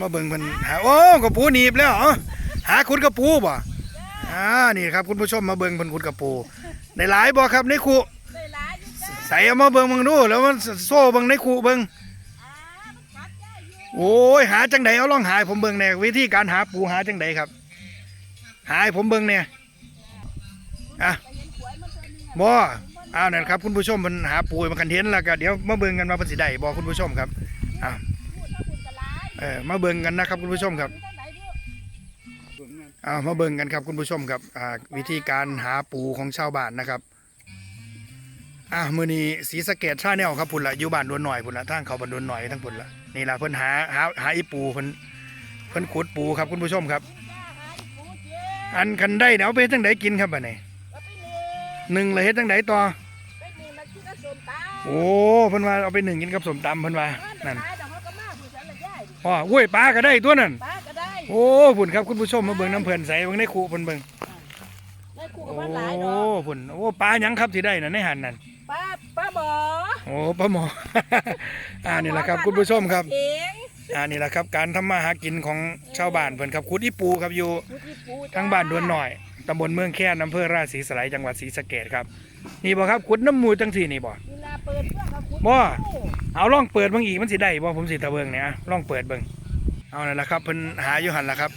มาเบิ่งเพิ่นหาโอ้กระปูหนีบแล้วเหรอหาขุดกระปูบ่อ่านี่ครับคุณผู้ชมมาเบิ่งเพิ่นขุดกระปูได้หลายบ่ครับในคูใส่เอามาเบิ่งเบิ่งดูแล้วมันโซ่เบิ่งในคูเบิ่งโอ้ยหาจังไดเอาลองหาให้ผมเบิ่งแหน่วิธีการหาปูหาจังไดครับ หาให้ผมเบิ่งเนี่ยอะบ่อ้าวนั่นครับคุณผู้ชมมันหาปูมากันเห็นแล้วก็เดี๋ยวมาเบิ่งกันว่าเพิ่นสิได้บ่คุณผู้ชมครับอ้าวเออมาเบิ่งกันนะครับคุณผู้ชมครับอามาเบิ่งกันครับคุณผู้ชมครับอ่าวิธีการหาปูของชาวบ้านนะครับอ่ามือนี้สีสะเกตชาแนลครับพุ่นละอยู่บ้านดวนหน่อยพุ่นละทางเขาบ้านดวนหน่อยทั้งพุ่นละนี่ละเพิ่นหาหาหาอีปูเพิ่นเพิ่นขุดปูครับคุณผู้ชมครับ อันคันได้เดี๋ยวเอาไปเฮ็ดจังไดกินครับบัดนี้หนึ่งเลยเฮ็ดจังไดต่อโอ้เพิ่นว่าเอาไปหนึ่งกินกับสมตำเพิ่นว่านั่น อ๋ออุ้ยปลาก็ได้ตัวนั่นป้าก็ได้โอ้พุ่นครับคุณผู้ชมมาเบิ่งน้ำเพิ่นใส่เบิ่งในคูเพิ่นเบิ่งได้คู่โอ้กับบ้านหลายดอกพุ่นโอ้ปลาหยังครับที่ได้น่ะในหันนั่นป้าป้าหมอโอ้ปลาหมอ อ่านี่แหละครับคุณผู้ชมครับ เองอ่านี่แหละครับการทำมาหากินของชาวบ้านเพิ่นครับขุดอีปูครับอยู่พุทธิปูทางบ้านดวนหน่อย ตำบลเมืองแค่นอำเภอราชสีสไลยจังหวัดศรีสะเกษครับ นี่บ่ครับขุดน้ำมูจังสี่นี่บ่นี่นาเปิดเพื่อนกับคุณบ่ เอาล่องเปิดบางอีกมันสิได้บ่ผมสิตะเบิงเนี่ยล่องเปิดเบิงเอานั่นแหละครับเพิ่นหาอยู่หันล่ะครับ